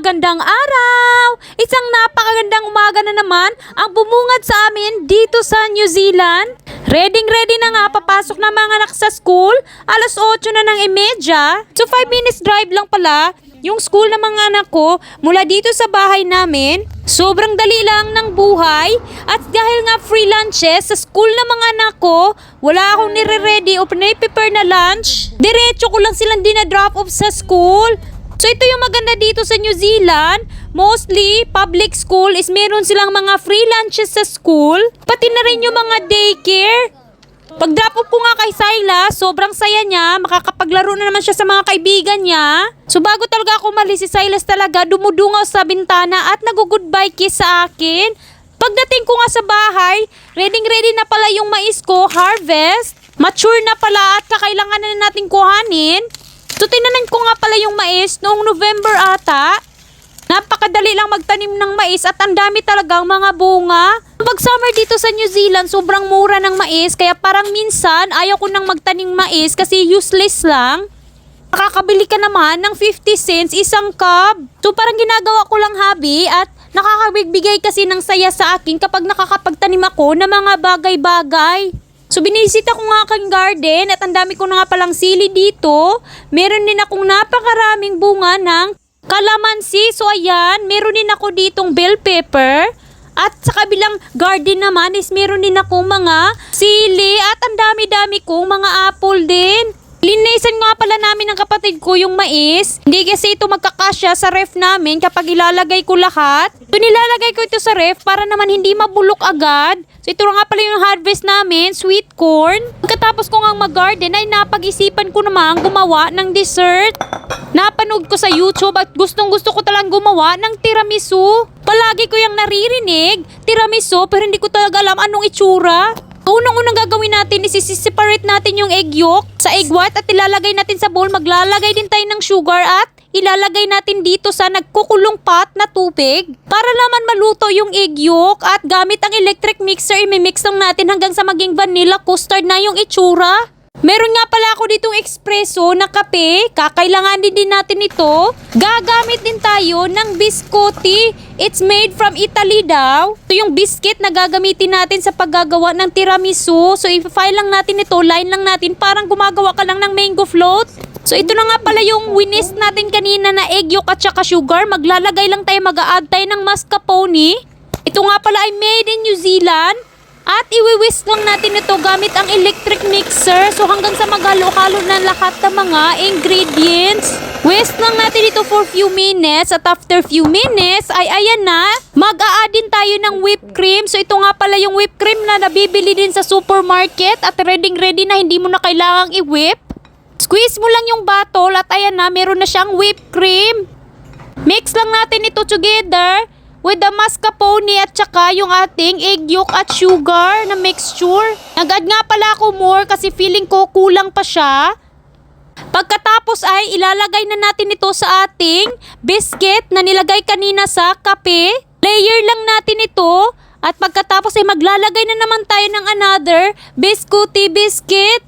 magandang araw! Isang napakagandang umaga na naman ang bumungad sa amin dito sa New Zealand. Ready ready na nga papasok na mga anak sa school. Alas 8 na ng imedya. So 5 minutes drive lang pala yung school ng mga anak ko mula dito sa bahay namin. Sobrang dali lang ng buhay at dahil nga free lunches sa school ng mga anak ko, wala akong nire-ready o prepare na lunch. Diretso ko lang silang dinadrop off sa school. So ito yung maganda dito sa New Zealand. Mostly, public school is meron silang mga free lunches sa school. Pati na rin yung mga daycare. Pag drop off ko nga kay Silas, sobrang saya niya. Makakapaglaro na naman siya sa mga kaibigan niya. So bago talaga ako umalis si Silas talaga, dumudungaw sa bintana at nag-goodbye kiss sa akin. Pagdating ko nga sa bahay, ready ready na pala yung mais ko, harvest. Mature na pala at kakailangan na natin kuhanin. So tinanan ko nga pala yung mais noong November ata. Napakadali lang magtanim ng mais at ang dami talagang mga bunga. Pag summer dito sa New Zealand, sobrang mura ng mais kaya parang minsan ayaw ko nang magtanim mais kasi useless lang. Nakakabili ka naman ng 50 cents isang cup. So parang ginagawa ko lang hobby at nakakabigbigay kasi ng saya sa akin kapag nakakapagtanim ako ng mga bagay-bagay. So binisita ko nga aking garden at ang dami ko na nga palang sili dito. Meron din akong napakaraming bunga ng kalamansi. So ayan, meron din ako ditong bell pepper. At sa kabilang garden naman is meron din akong mga sili at ang dami-dami kong mga apple din. Linisan nga pala namin ng kapatid ko yung mais. Hindi kasi ito magkakasya sa ref namin kapag ilalagay ko lahat. So nilalagay ko ito sa ref para naman hindi mabulok agad. So ito nga pala yung harvest namin, sweet corn. Pagkatapos ko nga mag-garden ay napag-isipan ko naman gumawa ng dessert. Napanood ko sa YouTube at gustong gusto ko talang gumawa ng tiramisu. Palagi ko yung naririnig, tiramisu, pero hindi ko talaga alam anong itsura. Unang-unang gagawin natin is separate natin yung egg yolk sa egg white at ilalagay natin sa bowl. Maglalagay din tayo ng sugar at ilalagay natin dito sa nagkukulong pot na tubig para naman maluto yung egg yolk at gamit ang electric mixer imimix lang natin hanggang sa maging vanilla custard na yung itsura. Meron nga pala ako ditong espresso na kape. Kakailanganin din natin ito. Gagamit din tayo ng biscotti. It's made from Italy daw. Ito yung biscuit na gagamitin natin sa paggagawa ng tiramisu. So, i-file lang natin ito. Line lang natin. Parang gumagawa ka lang ng mango float. So, ito na nga pala yung winis natin kanina na egg yolk at saka sugar. Maglalagay lang tayo, mag-a-add tayo ng mascarpone. Ito nga pala ay made in New Zealand. At iwi-whisk lang natin ito gamit ang electric mixer. So hanggang sa maghalo-halo na lahat ng mga ingredients. Whisk lang natin ito for few minutes. At after few minutes, ay ayan na. Mag-a-add tayo ng whipped cream. So ito nga pala yung whipped cream na nabibili din sa supermarket. At ready-ready na hindi mo na kailangang i-whip. Squeeze mo lang yung bottle at ayan na, meron na siyang whipped cream. Mix lang natin ito together with the mascarpone at saka yung ating egg yolk at sugar na mixture. Nag-add nga pala ako more kasi feeling ko kulang pa siya. Pagkatapos ay ilalagay na natin ito sa ating biscuit na nilagay kanina sa kape. Layer lang natin ito at pagkatapos ay maglalagay na naman tayo ng another biscuity biscuit.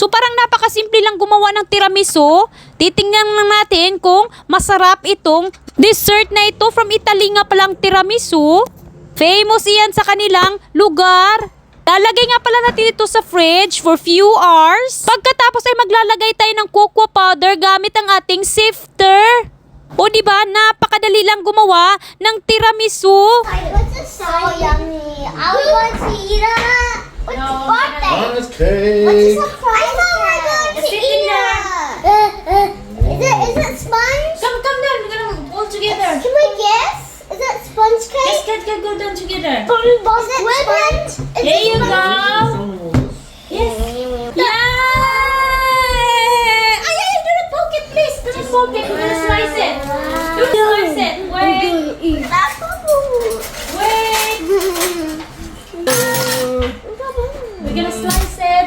So parang napakasimple lang gumawa ng tiramisu. Titingnan lang natin kung masarap itong dessert na ito from Italy nga palang tiramisu. Famous iyan sa kanilang lugar. Lalagay nga pala natin ito sa fridge for few hours. Pagkatapos ay maglalagay tayo ng cocoa powder gamit ang ating sifter. O di ba napakadali lang gumawa ng tiramisu. What's this so yummy? I want to eat it. What's No, birthday? What's cake. a I know we're going to eat it. Is it is it sponge? Together. Can we guess? Is it sponge Let's cake? get, get go down together. Is it sponge? Is There it you sponge? go. Yes. Yay! Ay, ay, do not poke it, please. Do not poke it. We're gonna slice it. Do not slice it. Wait. Wait. We're gonna slice it.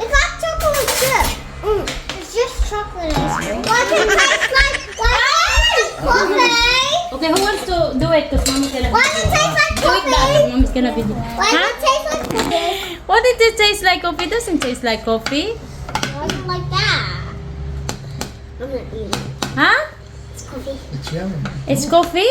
It's not chocolate chip. Mm, it's just chocolate ice cream. Why does it taste like why does it taste like coffee? Okay, who wants to do it? Because mama's gonna Why does it taste like do it now. coffee? Mommy's gonna be Why does Huh? it taste like coffee? What did it taste like? Coffee doesn't taste like coffee. Why is it like that? I'm gonna eat it. Huh? It's coffee. It's yummy. It's coffee?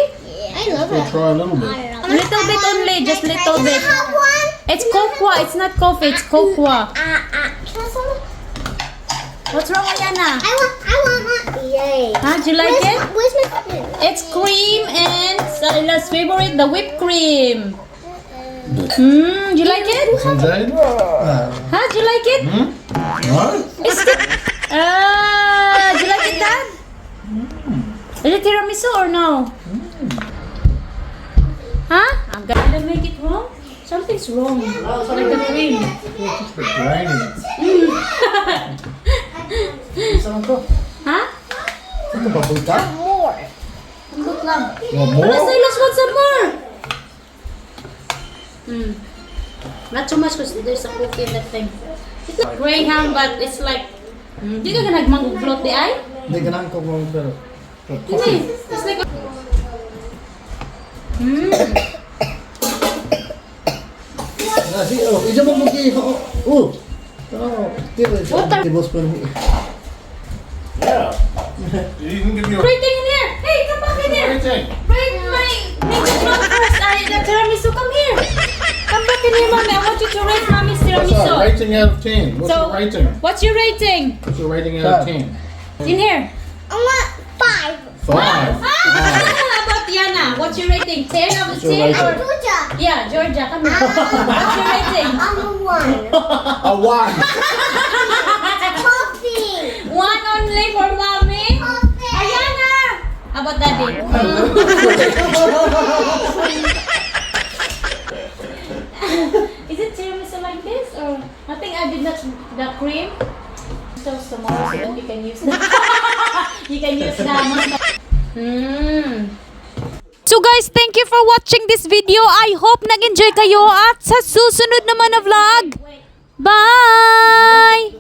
I love We'll try a little bit. A Little bit only, just a little Can I bit. have one? It's cocoa, it's not coffee, it's cocoa. Ah, ah. Can I have some? What's wrong, Ayana? I want, I want one. Yay. Huh, do you like where's it? My, where's my spoon? It's cream and Salila's favorite, the whipped cream. Hmm, do you like it? Jade? No. Huh, do you like it? Hmm? No? It's the... Ah, do you like it, Dad? Is it tiramisu or no? Huh? I'm gonna make it wrong? Something's wrong. Oh, Like the cream. It's just a Ano ba, bulta? More. Good lang. Wala, more? Silas, want some more? Hmm. Not too much because there's a cookie in that thing. It's like graham, but it's like... Hmm. Di ka ka nagmangguglot di ay? Hindi, ganaan ko kung pero. Hindi. It's like... Hmm. Ah, si, oh, ija mo bugi. Oh, oh. Oh, tira. Water. Tablespoon. Yeah. You can give me a Rating in here! Hey, come back in here! rating. Rate my ninja clock first. Ay, the tiramisu, come here! Come back in here, mommy. I want you to rate mommy's What's our rating out of 10? What's So- your rating? What's your rating? What's your rating out of 10? In here. I want five. Five. How about Yana? What's your rating? 10 out of your 10? Or... Georgia. Yeah, Georgia, come here. What's your rating? I'm a one. A one. Coffee. One only for mommy? about daddy? Is it tiramisu like this or I think I did not the cream. So tomorrow so that you can use that. you can use that. Mmm. So guys, thank you for watching this video. I hope nag-enjoy kayo at sa susunod naman na vlog. Bye!